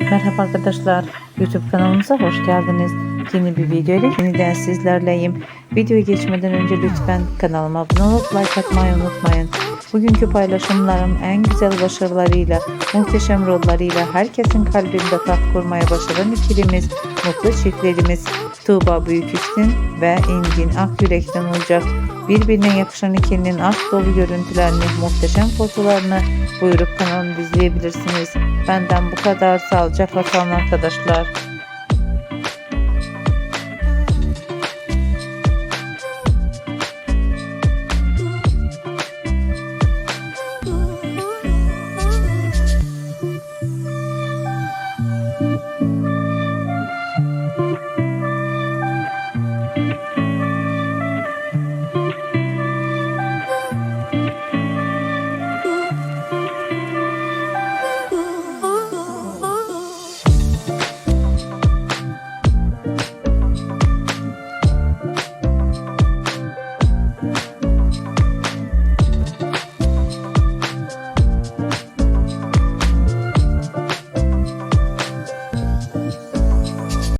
Merhaba arkadaşlar, YouTube kanalımıza hoş geldiniz. Yeni bir video ile yeniden sizlerleyim. Videoya geçmeden önce lütfen kanalıma abone olup like atmayı unutmayın. Bugünkü paylaşımlarım en güzel başarılarıyla, muhteşem rollarıyla herkesin kalbinde taht kurmaya başaran ikilimiz, mutlu çiftlerimiz Tuğba Büyüküstün ve İngin Akyürek'ten olacak. Birbirine yakışan ikilinin aşk dolu görüntülerini, muhteşem fotolarını buyurup kanalımda izleyebilirsiniz. Benden bu kadar. Sağlıcakla kalın arkadaşlar.